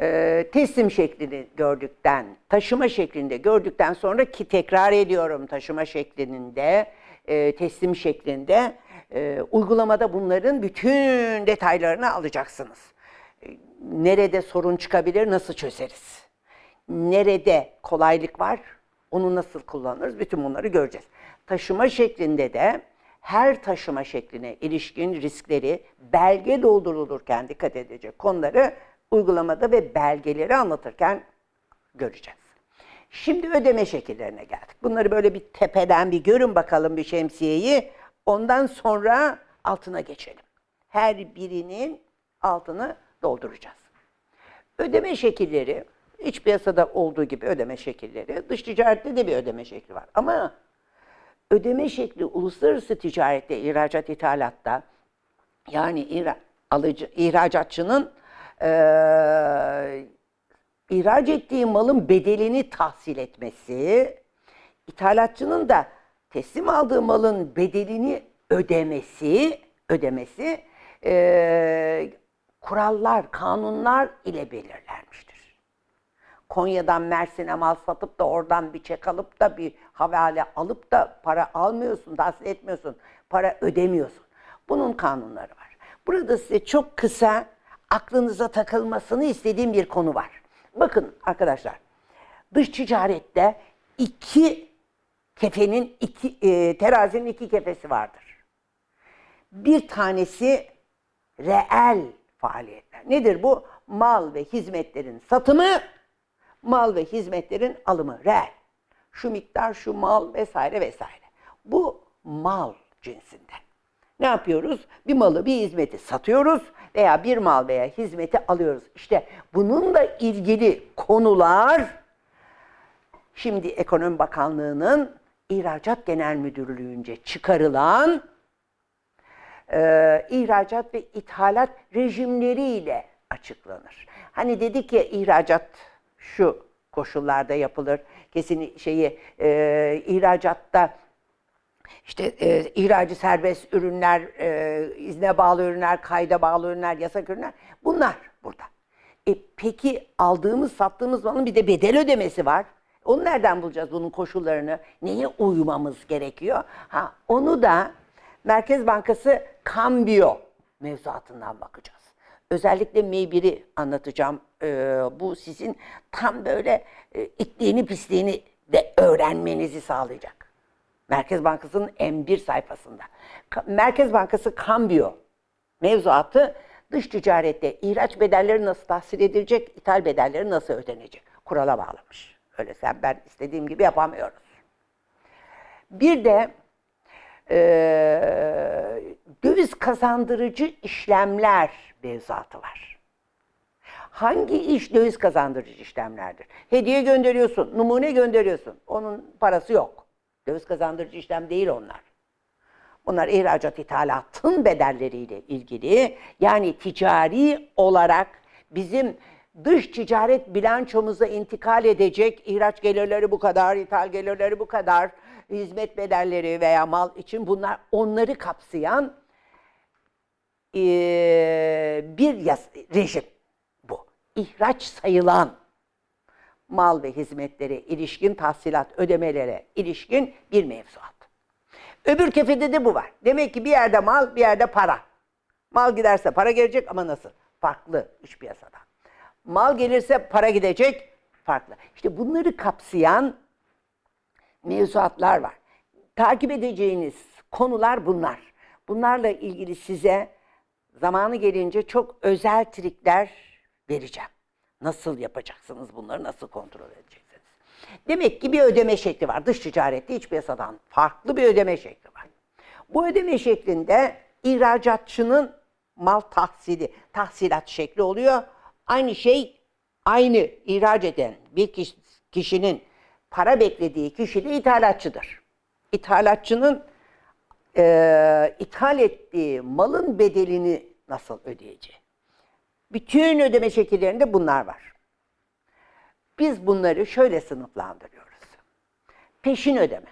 e, teslim şeklini gördükten, taşıma şeklinde gördükten sonra ki tekrar ediyorum taşıma şeklinde, e, teslim şeklinde e, uygulamada bunların bütün detaylarını alacaksınız. E, Nerede sorun çıkabilir, nasıl çözeriz? Nerede kolaylık var, onu nasıl kullanırız? Bütün bunları göreceğiz. Taşıma şeklinde de her taşıma şekline ilişkin riskleri belge doldurulurken dikkat edecek konuları uygulamada ve belgeleri anlatırken göreceğiz. Şimdi ödeme şekillerine geldik. Bunları böyle bir tepeden bir görün bakalım bir şemsiyeyi. Ondan sonra altına geçelim. Her birinin altını dolduracağız. Ödeme şekilleri, iç piyasada olduğu gibi ödeme şekilleri, dış ticarette de bir ödeme şekli var. Ama ödeme şekli uluslararası ticarette, ihracat ithalatta yani ihra, ihracatçının eee ihraç ettiği malın bedelini tahsil etmesi, ithalatçının da teslim aldığı malın bedelini ödemesi, ödemesi eee, kurallar, kanunlar ile belirlenmiştir. Konya'dan Mersin'e mal satıp da oradan bir çek alıp da bir havale alıp da para almıyorsun, tahsil etmiyorsun, para ödemiyorsun. Bunun kanunları var. Burada size çok kısa aklınıza takılmasını istediğim bir konu var. Bakın arkadaşlar, dış ticarette iki kefenin, iki, e, terazinin iki kefesi vardır. Bir tanesi reel faaliyetler. Nedir bu? Mal ve hizmetlerin satımı, mal ve hizmetlerin alımı. Reel. Şu miktar, şu mal vesaire vesaire. Bu mal cinsinde. Ne yapıyoruz? Bir malı, bir hizmeti satıyoruz veya bir mal veya hizmeti alıyoruz. İşte bununla ilgili konular şimdi Ekonomi Bakanlığı'nın İhracat Genel Müdürlüğü'nce çıkarılan e, ihracat ve ithalat rejimleriyle açıklanır. Hani dedik ya ihracat şu koşullarda yapılır. Kesin şeyi e, ihracatta işte e, ihracı serbest ürünler, e, izne bağlı ürünler, kayda bağlı ürünler, yasak ürünler bunlar burada. E, peki aldığımız, sattığımız malın bir de bedel ödemesi var. Onu nereden bulacağız bunun koşullarını? Neye uymamız gerekiyor? Ha, onu da Merkez Bankası kambiyo mevzuatından bakacağız. Özellikle M1'i anlatacağım. Ee, bu sizin tam böyle e, itliğini pisliğini de öğrenmenizi sağlayacak. Merkez Bankası'nın M1 sayfasında. Merkez Bankası kambiyo mevzuatı dış ticarette ihraç bedelleri nasıl tahsil edilecek, ithal bedelleri nasıl ödenecek? Kurala bağlamış. Öyle sen ben istediğim gibi yapamıyoruz. Bir de eee döviz kazandırıcı işlemler mevzuatı var. Hangi iş döviz kazandırıcı işlemlerdir? Hediye gönderiyorsun, numune gönderiyorsun. Onun parası yok. Döviz kazandırıcı işlem değil onlar. Bunlar ihracat ithalatın bedelleriyle ilgili yani ticari olarak bizim dış ticaret bilançomuza intikal edecek ihraç gelirleri bu kadar, ithal gelirleri bu kadar, hizmet bedelleri veya mal için bunlar onları kapsayan eee, bir yas- rejim bu. İhraç sayılan mal ve hizmetlere ilişkin tahsilat ödemelere ilişkin bir mevzuat. Öbür kefede de bu var. Demek ki bir yerde mal, bir yerde para. Mal giderse para gelecek ama nasıl? Farklı iç piyasada. Mal gelirse para gidecek, farklı. İşte bunları kapsayan mevzuatlar var. Takip edeceğiniz konular bunlar. Bunlarla ilgili size zamanı gelince çok özel trikler vereceğim. Nasıl yapacaksınız bunları, nasıl kontrol edeceksiniz? Demek ki bir ödeme şekli var. Dış ticarette iç piyasadan farklı bir ödeme şekli var. Bu ödeme şeklinde ihracatçının mal tahsili, tahsilat şekli oluyor. Aynı şey aynı ihraç eden bir kişi- kişinin para beklediği kişi de ithalatçıdır. İthalatçının eee ithal ettiği malın bedelini nasıl ödeyeceği. Bütün ödeme şekillerinde bunlar var. Biz bunları şöyle sınıflandırıyoruz. Peşin ödeme.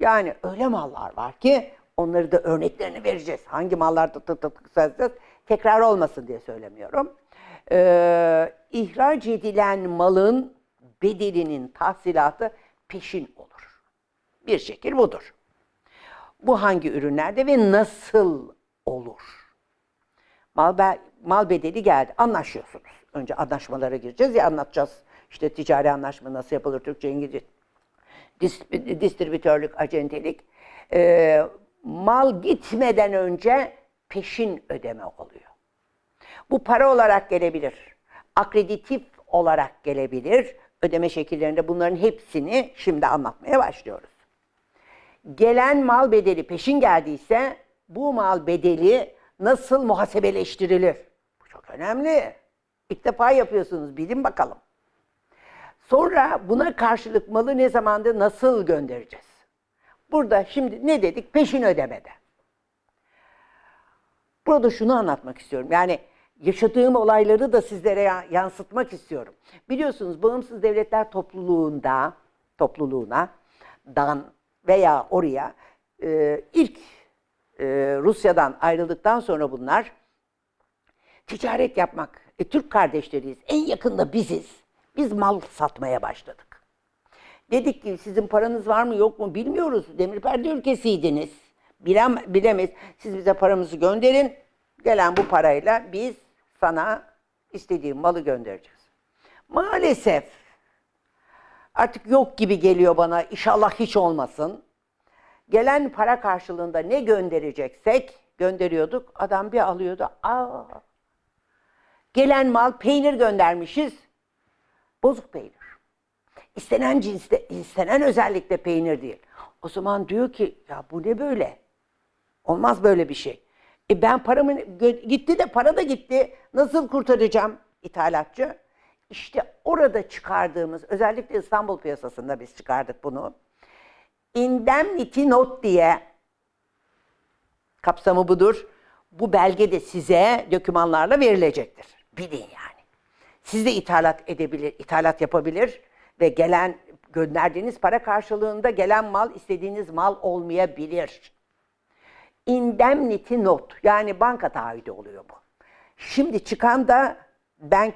Yani öyle mallar var ki onları da örneklerini vereceğiz. Hangi mallarda tık tık tık? Tekrar olmasın diye söylemiyorum. Ee, ihraç edilen malın bedelinin tahsilatı peşin olur. Bir şekil budur. Bu hangi ürünlerde ve nasıl olur? Mal, be- mal bedeli geldi. Anlaşıyorsunuz. Önce anlaşmalara gireceğiz ya anlatacağız. İşte ticari anlaşma nasıl yapılır Türkçe, İngilizce. Dis- distribütörlük, acentelik. Ee, mal gitmeden önce peşin ödeme oluyor. Bu para olarak gelebilir. Akreditif olarak gelebilir. Ödeme şekillerinde bunların hepsini şimdi anlatmaya başlıyoruz. Gelen mal bedeli peşin geldiyse bu mal bedeli nasıl muhasebeleştirilir? Bu çok önemli. İlk defa yapıyorsunuz bilin bakalım. Sonra buna karşılık malı ne zamanda nasıl göndereceğiz? Burada şimdi ne dedik? Peşin ödemede. Burada şunu anlatmak istiyorum. Yani yaşadığım olayları da sizlere ya- yansıtmak istiyorum. Biliyorsunuz bağımsız devletler topluluğunda, topluluğuna, dan veya oraya e, ilk e, Rusya'dan ayrıldıktan sonra bunlar ticaret yapmak. E, Türk kardeşleriyiz. En yakında biziz. Biz mal satmaya başladık. Dedik ki sizin paranız var mı yok mu bilmiyoruz. Demir perde ülkesiydiniz. Bilem, bilemeyiz. Siz bize paramızı gönderin. Gelen bu parayla biz sana istediğin malı göndereceğiz. Maalesef artık yok gibi geliyor bana. İnşallah hiç olmasın. Gelen para karşılığında ne göndereceksek gönderiyorduk. Adam bir alıyordu. Aa, gelen mal peynir göndermişiz. Bozuk peynir. İstenen cinste, istenen özellikle peynir değil. O zaman diyor ki ya bu ne böyle? Olmaz böyle bir şey. E ben paramı gitti de para da gitti. Nasıl kurtaracağım ithalatçı? İşte orada çıkardığımız özellikle İstanbul piyasasında biz çıkardık bunu. Indemnity note diye kapsamı budur. Bu belge de size dokümanlarla verilecektir. Bilin yani. Siz de ithalat edebilir, ithalat yapabilir ve gelen gönderdiğiniz para karşılığında gelen mal istediğiniz mal olmayabilir. Indemnity note yani banka taahhüdü oluyor bu. Şimdi çıkan da bank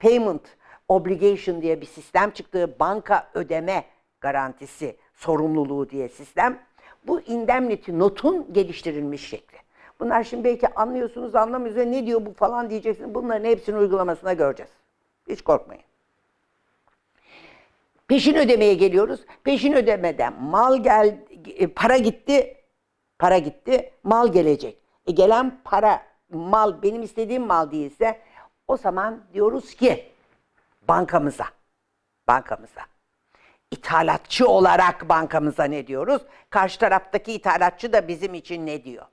payment, obligation diye bir sistem çıktı. Banka ödeme garantisi sorumluluğu diye sistem. Bu indemnity notun geliştirilmiş şekli. Bunlar şimdi belki anlıyorsunuz anlamıyorsunuz ne diyor bu falan diyeceksiniz. Bunların hepsini uygulamasına göreceğiz. Hiç korkmayın. Peşin ödemeye geliyoruz. Peşin ödemeden mal gel e, para gitti. Para gitti. Mal gelecek. E gelen para mal benim istediğim mal değilse o zaman diyoruz ki bankamıza. Bankamıza. İthalatçı olarak bankamıza ne diyoruz? Karşı taraftaki ithalatçı da bizim için ne diyor?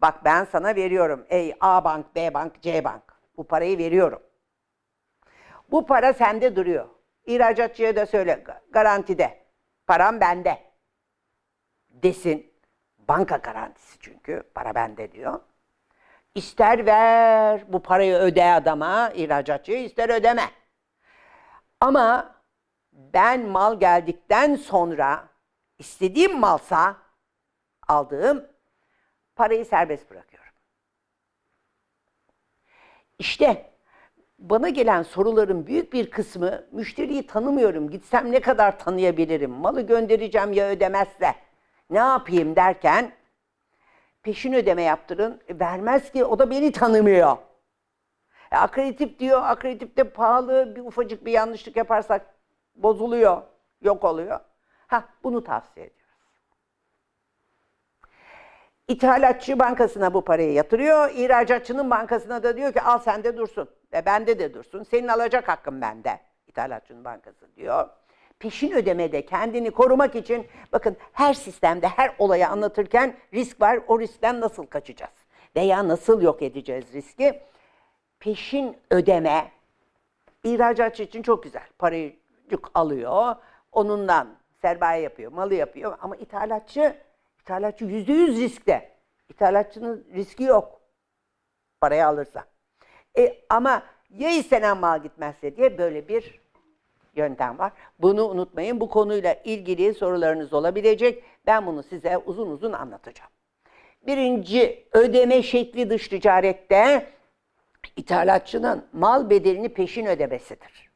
Bak ben sana veriyorum. Ey A bank, B bank, C bank. Bu parayı veriyorum. Bu para sende duruyor. İhracatçıya da söyle garantide. Param bende. Desin. Banka garantisi çünkü. Para bende diyor. İster ver bu parayı öde adama, ihracatçıya ister ödeme. Ama ben mal geldikten sonra istediğim malsa aldığım parayı serbest bırakıyorum. İşte bana gelen soruların büyük bir kısmı müşteriyi tanımıyorum. Gitsem ne kadar tanıyabilirim? Malı göndereceğim ya ödemezse. Ne yapayım derken peşin ödeme yaptırın. E, vermez ki o da beni tanımıyor. E, akreditif diyor. Akreditif de pahalı. Bir ufacık bir yanlışlık yaparsak bozuluyor. Yok oluyor. Ha bunu tavsiye ediyoruz. İthalatçı bankasına bu parayı yatırıyor. İhracatçının bankasına da diyor ki al sende dursun. Ve bende de dursun. Senin alacak hakkın bende. İthalatçının bankası diyor. Peşin ödemede kendini korumak için bakın her sistemde her olayı anlatırken risk var. O riskten nasıl kaçacağız? Veya nasıl yok edeceğiz riski? Peşin ödeme ihracatçı için çok güzel. Parayı alıyor. Onundan sermaye yapıyor, malı yapıyor. Ama ithalatçı, ithalatçı yüzde yüz riskte. İthalatçının riski yok. Parayı alırsa. E, ama ya istenen mal gitmezse diye böyle bir yöntem var. Bunu unutmayın. Bu konuyla ilgili sorularınız olabilecek. Ben bunu size uzun uzun anlatacağım. Birinci ödeme şekli dış ticarette ithalatçının mal bedelini peşin ödemesidir.